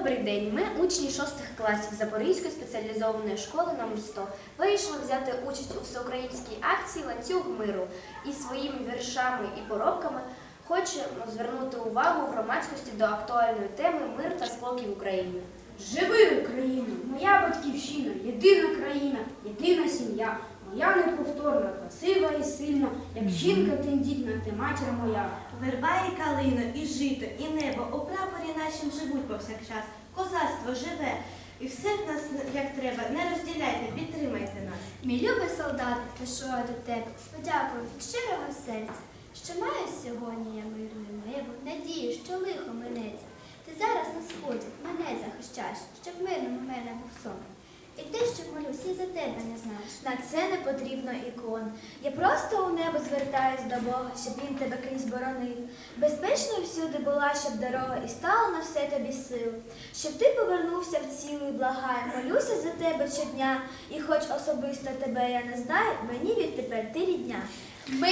Добрий день. Ми учні шостих класів Запорізької спеціалізованої школи номер 100 Вирішили взяти участь у всеукраїнській акції Ланцюг миру і своїми віршами і поробками хочемо звернути увагу громадськості до актуальної теми мир та спокій в Україні. Живи Україна, моя батьківщина, єдина країна, єдина сім'я, моя неповторна, красива і сильна, як жінка тендітна, ти матір моя. Верба і калина, і жито, і небо, у живуть повсякчас. Козацтво живе, і все в нас як треба. Не розділяйте, підтримайте нас. Мій любий солдат, пішов до тебе, Подякую від щирого серця, що маю сьогодні я мирне небо, надію, що лихо минеться. Ти зараз на сході мене захищаєш, щоб мирним у мене був сон. Те, що молюсь, і за тебе не знаєш. На це не потрібно ікон. Я просто у небо звертаюсь до Бога, щоб він тебе крізь боронив. Безпечно всюди була, щоб дорога і стала на все тобі сил. Щоб ти повернувся в цілий благай, молюся за тебе щодня, і хоч особисто тебе я не знаю, мені відтепер ти рідня. Ми